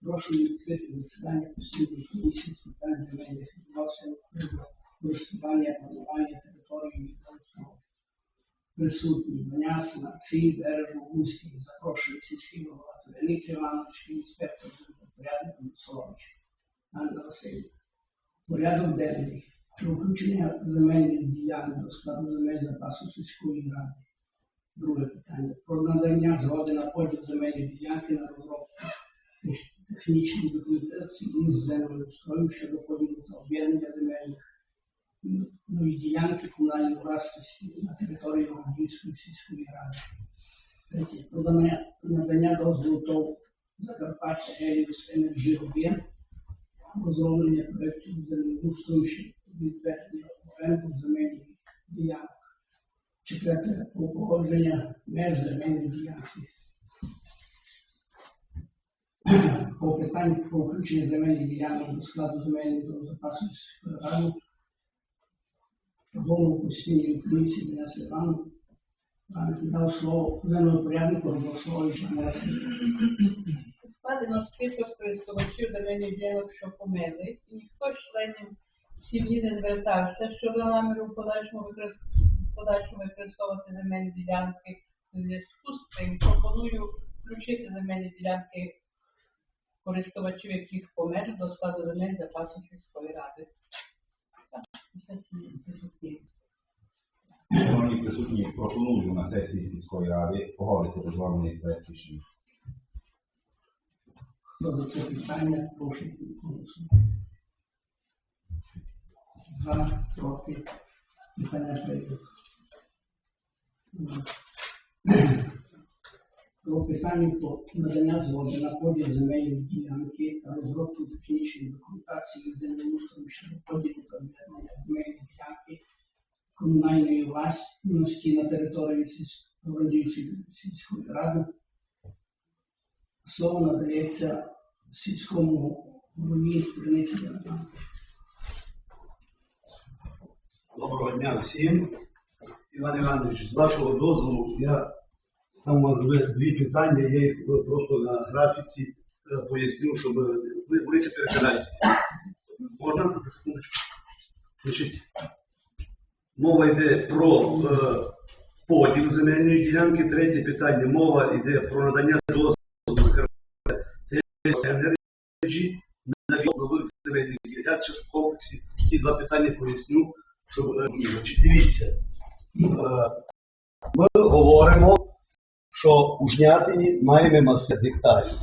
Прошу відкрити засідання постійної комісії з питань земельних відносин, користування, планування території відносно присутні Маняс, Максим, Бережу, Гуський, запрошує сільський голова Туляниці Іванович, інспектор порядку Соломич. Анна Васильівна. Порядок денний. Про включення земельних земель запасу сільської ради. Друге питання. Про надання згоди на поділ земельної ділянки на розробку тех- технічної документації із землеустрою щодо поділу та об'єднання земельних ну, і ділянки комунальної власності на території Львівської сільської ради. Третє. Про надання, дозволу ТОВ Закарпаття Еліус Енерджі Об'єкт розроблення проєктів землеустрою щодо відведення оренду земельних ділянок. Четверте, про погодження меж земельної ділянки. По питанню про включення земельних ділянок до складу земельного запасу ради. Голову постійної комісії Денис Іван. Пан дав слово землепоряднику Роботсловичу Денису. Складено список користувачів земельних ділянок, що померли, і ніхто з членів сім'ї не звертався щодо наміру в подальшому подальшому використовувати земельні ділянки. У зв'язку з цим пропоную включити земельні ділянки користувачів, яких померли до складу земель запасу сільської ради. Шановні присутні, пропоную на сесії сільської ради погодити розроблений проект рішення. Хто за це питання, прошу голосувати. За, проти, питання прийнято. Про питання про надання згоди на поділ земельної ділянки та розробку технічної документації землеустрою щодо поділу та об'єднання земельної ділянки комунальної власності на території сільсь- сільської ради Слово надається сільському голові Криниці Богдану. Доброго дня всім. Іван Іванович, з вашого дозволу, я там у вас дві питання, я їх просто на графіці е, поясню, щоб ви це переглядаєте. Можна на секундочку? Значить, мова йде про е, поділ земельної ділянки. Третє питання мова йде про надання дозволу енергії на нових земельних ділянок. В комплексі ці два питання поясню, щоб е, значить, дивіться. Е, Ми говоримо, що у Жнятині маємо маси гектарів.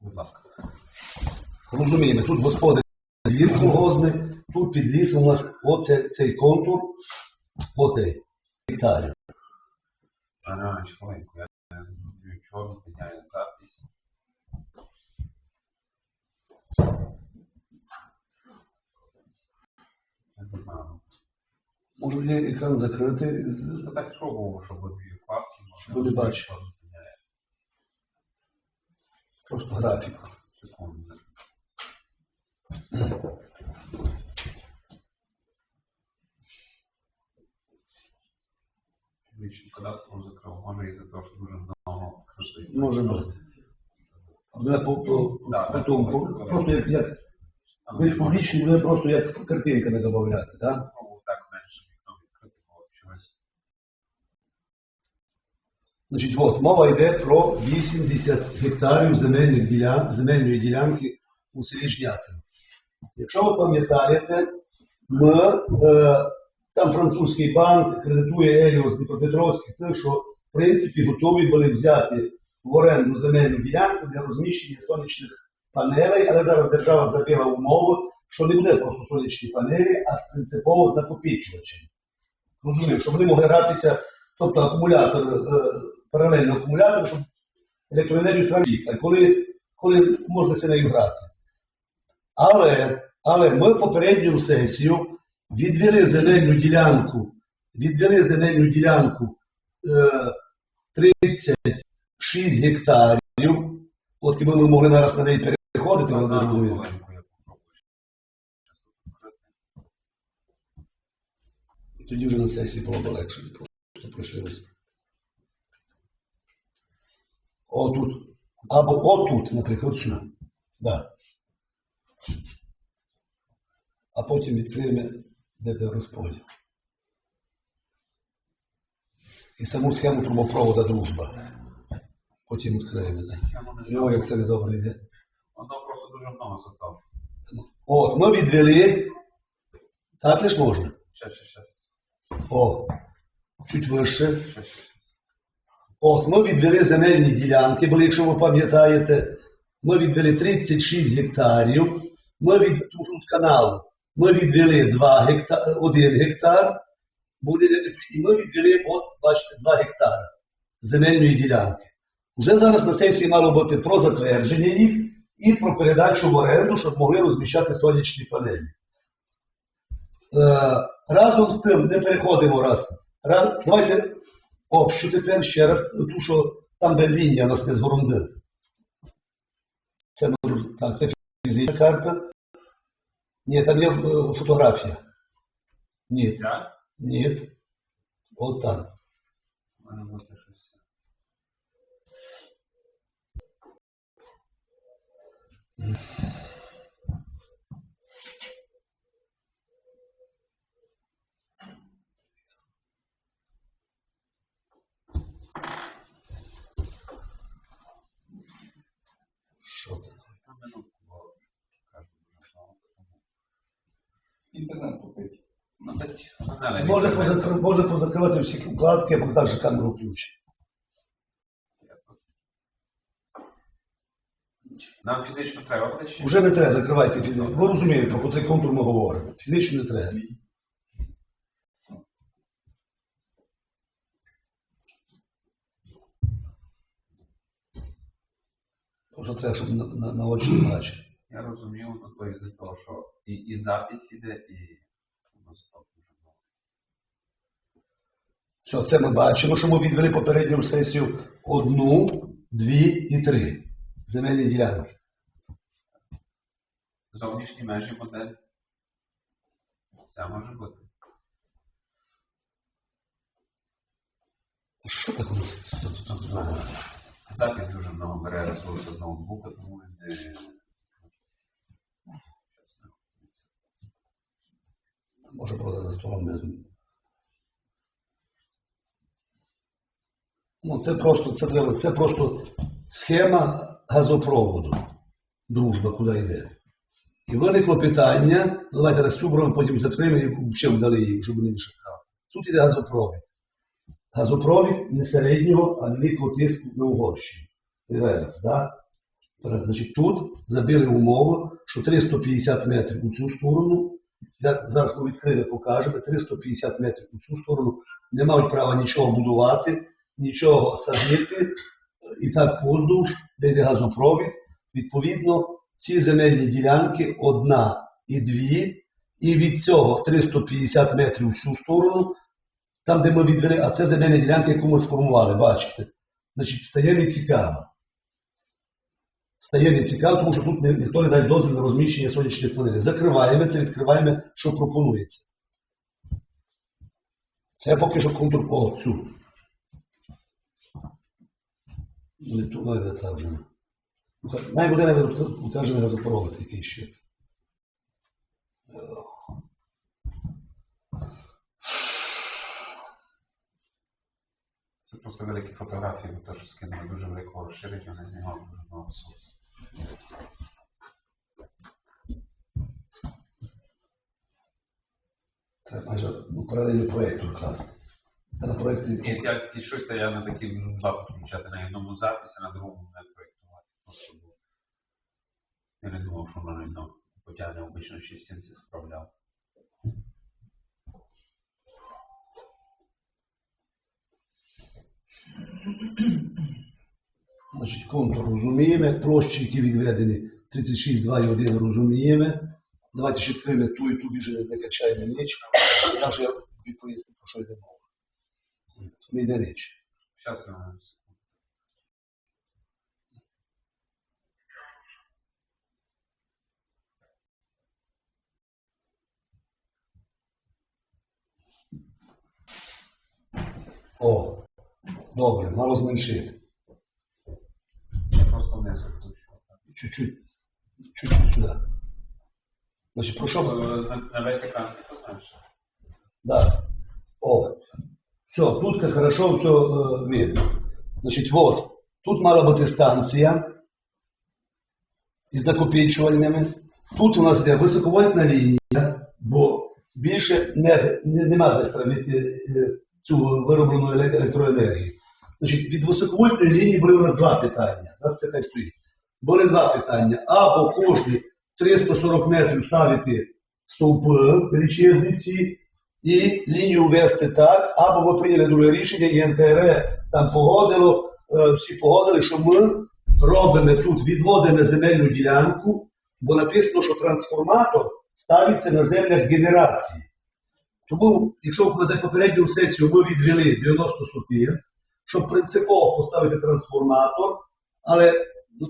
Будь ласка. Розуміємо, тут господар двір колгозний, тут під лісом у нас оце, цей контур, оцей гектарів. Іванович, хвилинку, я не зроблю чорну, підняю запись. Я не. Може мені екран закрити? з- Я так пробував, щоб дві вкладки. Щоб вони бачили. Просто графік. Секунду. Лічну кадастру закрив, може і за те, що дуже много кришти. Може бути. Але по, по, Да, по тому, по- просто як, як ви ж публічні, ви просто як картинка не додати, так? Значить, от, мова йде про 80 гектарів земельних ділян, земельної ділянки у селі Жнятин. Якщо ви пам'ятаєте, ми, е, там французький банк кредитує Еліос Дніпропетровський, тим, що в принципі готові були взяти в оренду земельну ділянку для розміщення сонячних панелей, але зараз держава забила умову, що не буде просто сонячні панелі, а принципово з накопичувачем. Розумію, щоб вони могли гратися, тобто акумулятор, е, паралельно акумулятор, щоб електроенергію транзит, коли, коли можна нею грати. Але, але ми попередню сесію відвели земельну ділянку, відвели земельну ділянку е, 36 гектарів. От ми могли зараз на неї переходити, розумієте. Я попробую. Тоді вже на сесії було б легше, просто пройшли ось. Отут. Або отут, наприклад, цю. Да. А потім відкриємо ДД розподіл. І саму схему трубопроводу дружба. Потім відкриємо. Йо, як це недобре йде. Воно просто дуже много затов. От, ми відвели. Так лиш можна. Щас, щас, щас. О, чуть вище. Щас, щас. От, ми відвели земельні ділянки, бо якщо ви пам'ятаєте, ми відвели 36 гектарів, ми від тут канал, ми відвели 2 гектар, 1 гектар, буде, і ми відвели, от, бачите, 2 гектари земельної ділянки. Уже зараз на сесії мало бути про затвердження їх і про передачу в оренду, щоб могли розміщати сонячні панелі. Е, разом з тим не переходимо раз. раз давайте общу тепер ще раз, ту, що там, де лінія нас не згорунди. Це, це фізична карта. Ні, а где фотография? Нет. Ця? ні. От там. У мене буде щось. Що там? Там минутку, бо кажу, дуже мало. Інтернет купить. Ну, Може, позакр... може позакривати всі вкладки, а так же камеру включить. Нам фізично треба буде? Уже не треба закривайте фізично. Ви розумієте, про котрий контур ми говоримо. Фізично не треба. Просто треба, щоб на, на, на очі не бачити. Я розумію, ну то із-за того, що і, і запис іде, і. Все, це ми бачимо, що ми відвели попередню сесію одну, дві і три земельні ділянки. Зовнішні межі модель. Це може бути. Що так у нас? Запис дуже много бере ресурсу з ноутбука, тому він Може просто за столом не змін. Ну, це просто, це треба, це просто схема газопроводу. Дружба, куди йде. І виникло питання, давайте броню, потім закриємо і ще вдали її, щоб не мішати. Тут іде газопровід. Газопровід не середнього, а великого тиску на Угорщині. Релес, да? Значить, тут забили умову, що 350 метрів у цю сторону, я зараз ми відкрили покажемо, 350 метрів у цю сторону не мають права нічого будувати, нічого садити, і так поздовж, де йде газопровід. Відповідно, ці земельні ділянки одна і дві, і від цього 350 метрів у всю сторону, там, де ми відвели, а це земельні ділянки, яку ми сформували, бачите. Значить, стає нецікаво. Стає нецікаво, тому що тут ніхто не дасть дозвіл на розміщення сонячних панелей. Закриваємо це, відкриваємо, що пропонується. Це поки що контур по цю. Не ту там вже. Най буде не покаже на газопровод, який ще. Це. Це просто великі фотографії, бо те, що скинули дуже великого розширення, вони знімали дуже много ресурсу. Треба майже паралельно проєкту класти. Та на проєкті І як і щось, то я на такі два підключати на одному записі, на другому не проєктувати. Просто бо я не думав, що воно ну, потягне обично 6 сімці справляв. Значить, контур розуміємо, площі, які відведені 36,2,1 розуміємо. Давайте ще відкриємо ту і ту більше не закачаємо ніч. Я вже відповісти, про що йде мова. Не йде ніч. Зараз намагаємося. О, добре, мало зменшити. Просто хочу. Чуть-чуть, чуть-чуть сюди. Значить, про що? Е, на, весь екран ти познаєш. Да. О, все, тут хорошо все видно. Значить, вот, тут мала бути станція із накопичувальними. Тут у нас йде високовольтна лінія, бо більше не, не, нема де стравити е, цю вироблену еле- електроенергію. Значить, від високовольтної лінії були у нас два питання. У це хай стоїть. Були два питання. Або кожні 340 метрів ставити стовпи величезні ці, і лінію вести так, або ми прийняли друге рішення, і НКР там погодило, е, всі погодили, що ми робимо тут, відводимо земельну ділянку, бо написано, що трансформатор ставиться на землях генерації. Тому, якщо ви на попередню сесію ми відвели 90 сотин, щоб принципово поставити трансформатор, але ну,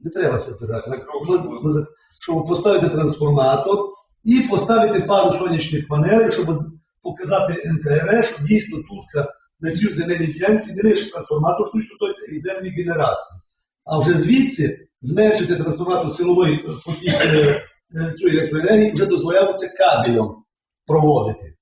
не треба це так. Щоб поставити трансформатор і поставити пару сонячних панелей, щоб показати НКР, що дійсно тут на цій земельній ділянці не лише трансформатор, що той і землі генерації. А вже звідси зменшити трансформатор силовий е, потік е, е, цієї електроенергії вже дозволялося кабелем проводити.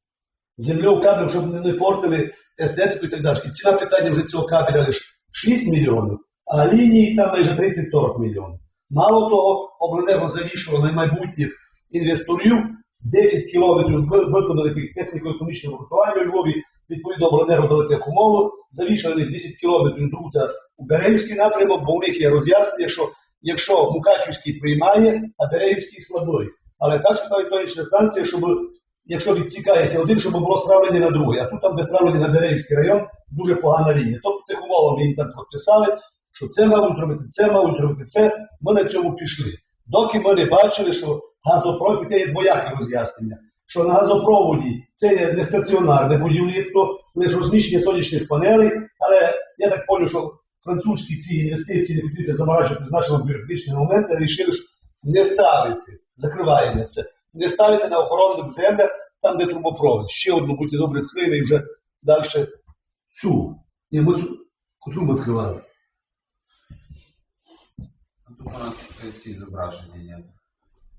Землю кабелем, щоб не портили естетику і так далі. І ціна питання вже цього кабеля лише 6 мільйонів, а лінії там майже 30-40 мільйонів. Мало того, обленерго завішувало на майбутніх інвесторів 10 кілометрів виконали таких техніко-економічного врахування у Львові, відповідно обленерго дали таку умову, завішали 10 кілометрів друта у Берегівський напрямок, бо у них є роз'яснення, що якщо Мукачівський приймає, а Берегівський слабий. Але так ставить сонячна станція, щоб якщо відсікається один, щоб було справлення на другий. А тут там, де справлення на Берегівський район, дуже погана лінія. Тобто тих умовами їм там прописали, що це мають робити, це мають робити, це. Ми на цьому пішли. Доки ми не бачили, що газопровід, хоча є двояке роз'яснення, що на газопроводі це не стаціонарне будівництво, лише розміщення сонячних панелей, але я так поняв, що французькі ці інвестиції не хотіли заморачувати значно бюрократичні моменти, вирішили, що не ставити, закриваємо це, не ставити на охоронних землях, там, де трубопровід. Ще одну, будьте добрі, відкриємо і вже далі цю. Ні, ми цю, котру ми відкривали. Тут у нас ці зображення є.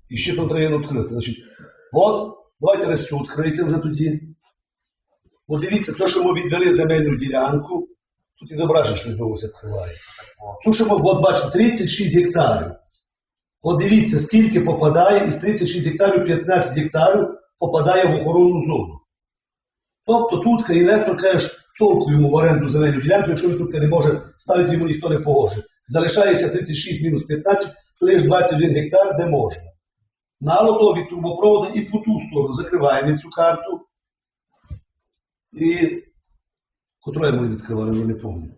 І ще там треба відкрити. Значить, от, давайте раз цю відкрити вже тоді. От дивіться, то, що ми відвели земельну ділянку, тут і зображення щось довго відкриває. Ми от бачимо, 36 гектарів. От дивіться, скільки попадає, із 36 гектарів 15 гектарів попадає в охоронну зону. Тобто тут інвестор каже, толку йому в оренду земельну ділянку, якщо він тут не може ставити, йому ніхто не погоже. Залишається 36 мінус 15, лише 21 гектар, де можна. Мало того, від трубопроводу і по ту сторону закриваємо цю карту. І котру ми відкривали, вже не пам'ятаю.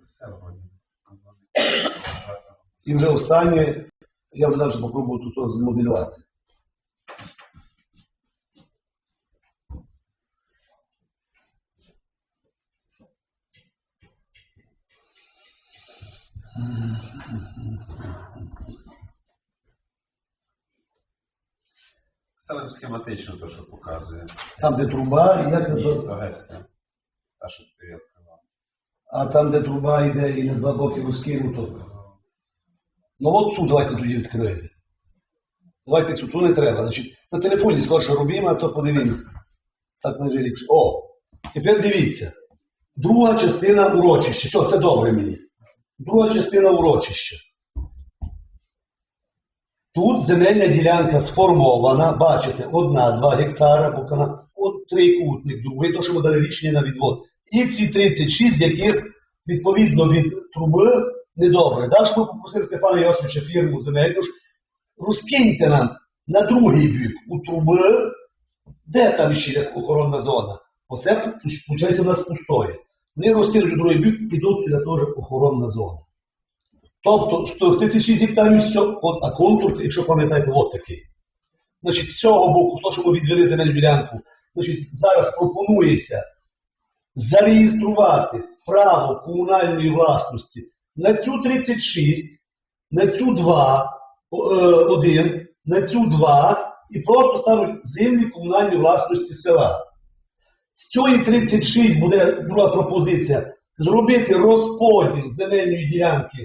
І вже останнє, я вже далі попробую тут змоделювати. Це схематично те, що показує. Там, де труба, і як Ні, то Гесія. Та, що ти відкривав. а там, де труба йде і на два боки розкинуто. Ну от цю давайте тоді відкрити. Давайте цю, ту не треба. Значить, на телефоні скорше робимо, а то подивимось. Так не ліпше. О, тепер дивіться. Друга частина урочища. Все, це добре мені. Друга частина урочища. Тут земельна ділянка сформована, бачите, одна, два гектара, бо вона от трикутник, другий, то, що ми дали рішення на відвод. І ці 36, з яких відповідно від труби недобре. Далі ми попросили Степана Йосифовича фірму земельну, розкиньте нам на другий бік у труби, де там ще є охоронна зона. Оце, виходить, у нас пустоє. Вони розкинуть у другий бік, підуть сюди теж охоронна зона. Тобто 136 гектарів, от, а контур, якщо пам'ятаєте, от такий. Значить, з цього боку, то, що ми відвели земельну ділянку, значить, зараз пропонується зареєструвати право комунальної власності на цю 36, на цю 2, 1, на цю 2 і просто стануть землі комунальної власності села. З цієї 36 буде друга пропозиція. Зробити розподіл земельної ділянки.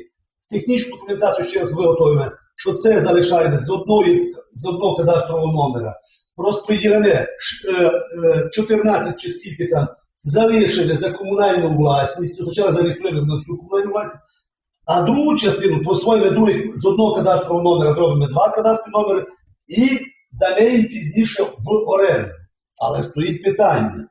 Технічну документацію ще раз виготовимо, що це залишаємо з одної з одного кадастрового номера. Розподілене ш- е, е, 14 чи скільки там залишили за комунальну власність. Спочатку зареєструємо на всю комунальну власність, а другу частину присвоїмо другий з одного кадастрового номера, зробимо два кадастрові номери і дамо їм пізніше в оренду. Але стоїть питання,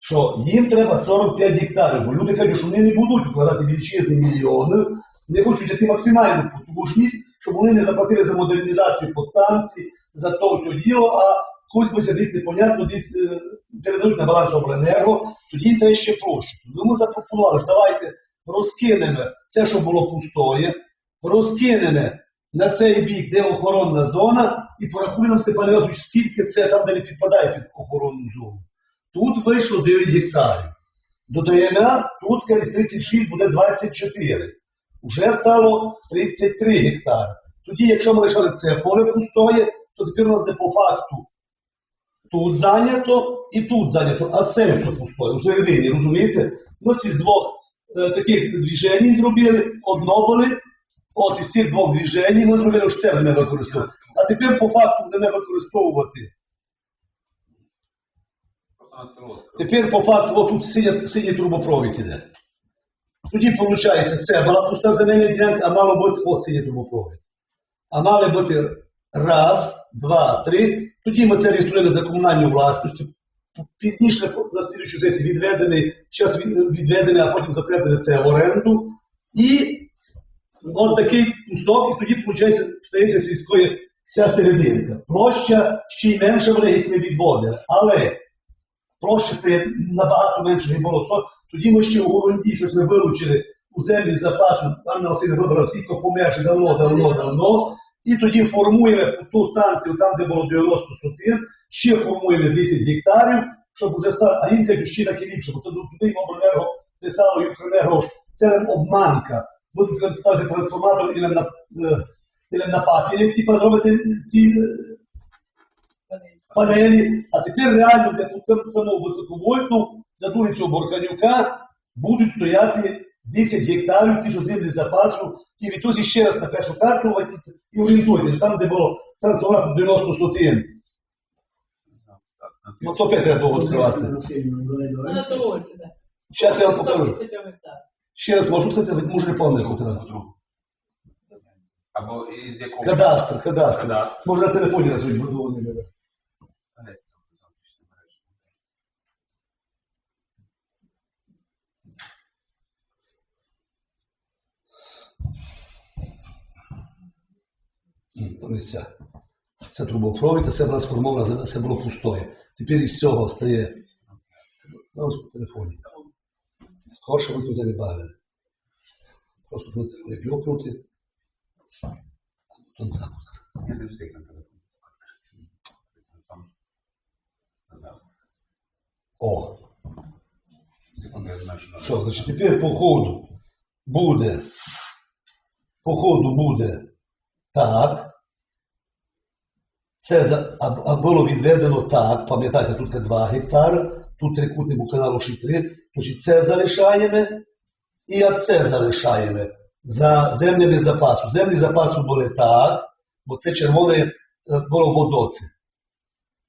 що їм треба 45 гектарів, бо люди кажуть, що вони не будуть вкладати величезні мільйони, вони хочуть йти максимально тому ж місці, щоб вони не заплатили за модернізацію подстанції, за то все діло, а когось би десь непонятно, десь е, передають на баланс обленерго, тоді їм треба ще проще. Тому запропонували, що давайте розкинемо це, що було пустое, розкинемо на цей бік, де охоронна зона, і порахуємо, Степан Іванович, скільки це там, де не підпадає під охоронну зону. Тут вийшло 9 гектарів. Додаємо, тут колись 36 буде 24. Уже стало 33 гектари. Тоді, якщо ми лишали це поле пустоє, то тепер у нас де по факту тут зайнято і тут зайнято, а це все пустоє, у середині, розумієте? Ми з двох е, таких движень зробили, одновили, от із цих двох движень зробили, що це не використовувати. А тепер по факту будемо використовувати. Тепер по факту, отут синій трубопровід іде. Тоді, виходить, це була пуста земельна ділянка, а мало бути от синій трубопровід. А мали бути раз, два, три. Тоді ми це реєструємо за комунальну власність. Пізніше на слідчу сесії відведений, час відведений, а потім затвердили це оренду. І от такий кусток, і тоді, виходить, стається сільської вся серединка. Площа ще й менше в ми відводили. Але площа стає набагато менше, було. Тоді ми ще у Горунді щось ми вилучили у землі запасу. Пан Василь вибрав всі померші давно, давно, давно. І тоді формуємо ту станцію, там, де було 90 сотин, ще формуємо 10 гектарів, щоб вже стати, а каже, ще таки ліпше, бо туди обленерго Юкренерго, що це обманка. Будуть ставити трансформатор і на, е, на папірі, типа зробити ці е, панелі, а тепер реально для тут самого високовольтну за вулицю Борканюка будуть стояти 10 гектарів ті, землі запасу, і відтоді ще раз на першу карту і орієнтуйте, там, де було трансформатор 90 сотин. Ну, то опять треба довго відкривати. Зараз я вам покажу. Ще раз можу сказати, може не пам'ятаю, Або із якого? Кадастр, кадастр. Кадастр. Може на телефоні назвуть, Не ця. Це трубопровід, а це була сформована, земля, це було пустое. Тепер із цього стає. Ж по телефоні. Скорше ми це не бавили. Просто не клюкнути. А потім так. Я не встиг на телефон. О, все, значить тепер по ходу буде. По ходу буде так. Це було відведено так, пам'ятаєте, тут є 2 гектари, тут трикутник у каналу ще 3, значить це залишаємо і це залишаємо за землями запасу. Землі запасу були так, бо це червоне е, було водоце.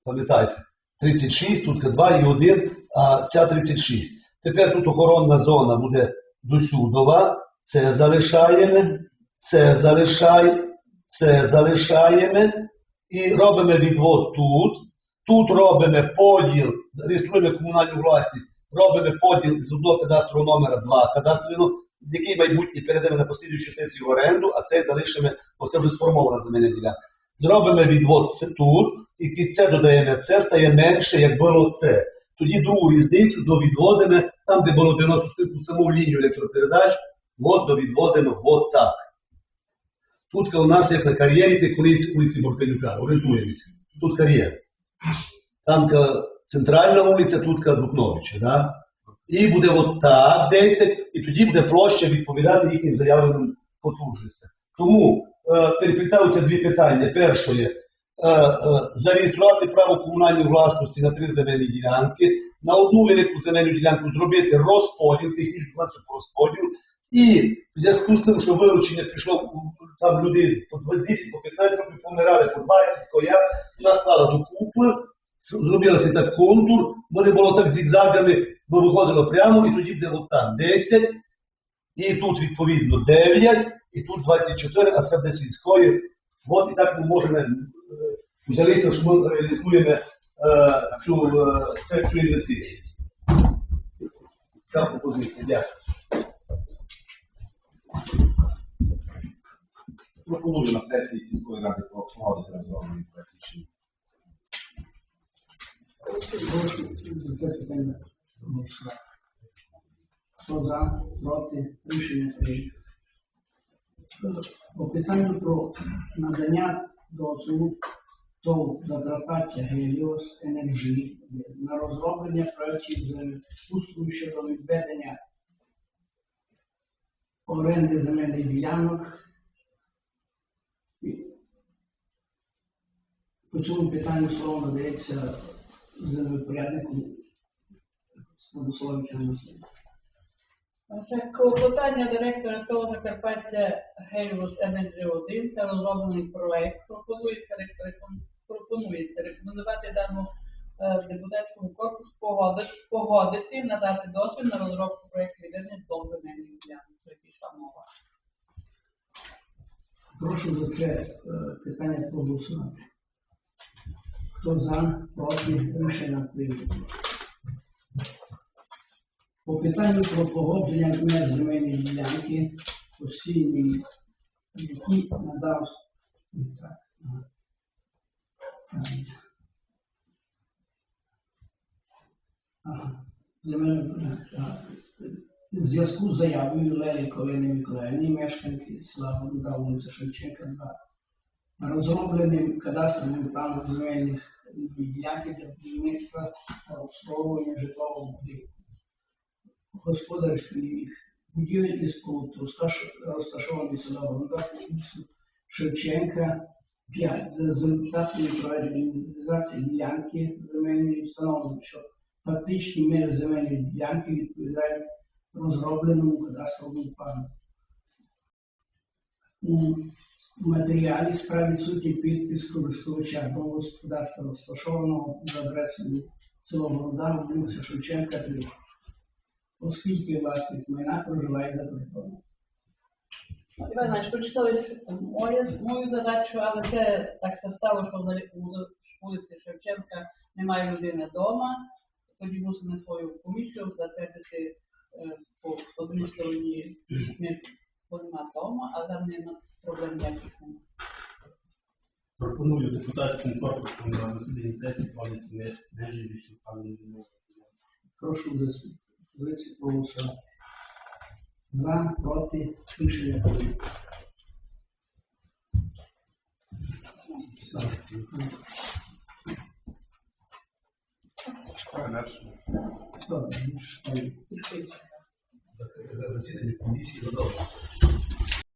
Пам'ятаєте, 36, тут 2 і 1, а ця 36. Тепер тут охоронна зона буде досюдова, це залишаємо, це залишаємо, це залишаємо і робимо відвод тут. Тут робимо поділ, реєструємо комунальну власність, робимо поділ з одного кадастрового номера два кадастрового, який майбутнє передамо на послідуючу сесію в оренду, а цей залишимо, бо це вже сформована земельна ділянка. Зробимо відвод це тут, і під це додаємо це, стає менше, як було це. Тоді другу різницю довідводимо, там, де було 90 ступів саму лінію електропередач, от довідводимо от так. Тут у нас як на кар'єрі, ти колись вулиці Бурканюка, орієнтуємося. Тут кар'єр. Тамка центральна вулиця, тут Духновича. Да? І буде от так 10, і тоді буде площа відповідати їхнім заявленим потужностям. Тому е, переплітаються дві питання. Перше є, е, зареєструвати право комунальної власності на три земельні ділянки, на одну велику земельну ділянку зробити розподіл, технічну інформацію по розподілу, і в зв'язку з тим, що вилучення пішло там люди по 10, по 15 років помирали, по 20, то я вона стала докупи, зробилося так контур, вони було так зігзагами, бо виходило прямо, і тоді буде от там 10, і тут відповідно 9, і тут 24, а це сільської. От і так ми можемо е, взялися, що ми реалізуємо е, цю, е, цю інвестицію. Така пропозиція. Дякую. Пропоную на сесії сільської ради погодити розроблений проект. Хто за, проти, рішення прийнято. По питанню про надання дозволу ТОВ Закарпаття Геліос Енерджі на розроблення проєктів землеустрою щодо відведення оренди земельних ділянок. По цьому питанню слово надається землепоряднику Станиславовичу Насилу. Це клопотання директора ТОВ Закарпаття Гельвус Енерджі 1 та розроблений проект пропонується, реком- пропонується рекомендувати даному е, депутатському корпусу погодити, надати дозвіл на розробку проекту відведення до земельних ділянок, про які йшла мова. Прошу за це е, питання проголосувати. Хто за, проти, рішення прийнято. По питанню про погодження меж земельної ділянки постійної, які надав так, ага. Так. Ага. Земельна ага. В зв'язку з заявою Лелі Колини Миколаївни, мешканки села Вода, вулиця Шевченка, 2, розробленим кадастровим планом земельних ділянки для будівництва та обслуговування житлового будинку. Господарських будівель і споруд розташ- розташований села Вода, Шевченка, 5. За результатами проведення інвентаризації ділянки земельної встановлено, що фактичні межі земельної ділянки відповідають розробленому кадастровому плану. У матеріалі справі відсутній підпис користувача домогосподарства розташованого за адресою село Борода, вулиця Шевченка, 3, оскільки власник майна проживає за кордоном. Іван Іванович, прочитали мою задачу, але це так стало, що на вулиці Шевченка немає людини вдома. Тоді мусимо свою комісію затвердити е, по одній стороні, бо нема вдома, а там нема проблем ніяких немає. Пропоную депутатському корпусу на засіданні сесії пам'яті межі що пане Прошу за позицію проголосувати. За, проти, рішення прийнято. Zasadnicze zasadnicze zasadnicze zasadnicze zasadnicze zasadnicze